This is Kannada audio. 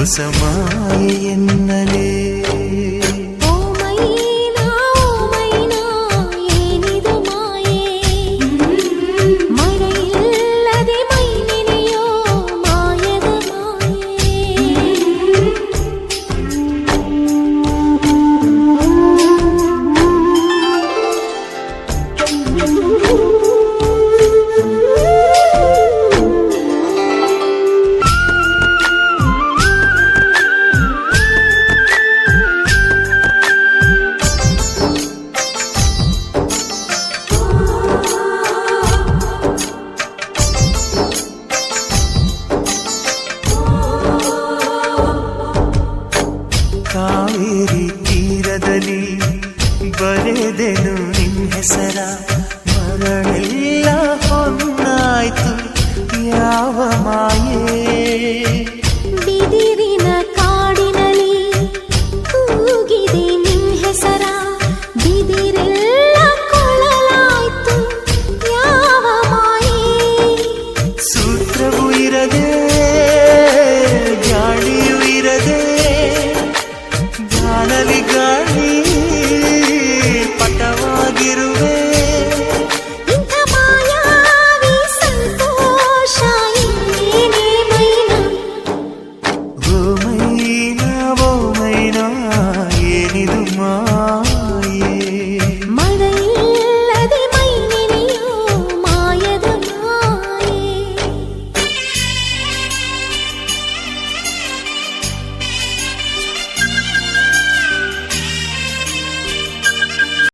கொசமாய என்னலே? ಕಾವೇರಿ ತೀರದಲ್ಲಿ ಬರೆದೆನು ನಿನ್ನ ಹೆಸರ. ಮರಳೆಲ್ಲ ಹೊನ್ನಾಯ್ತು. ಯಾವ ಮಾ মা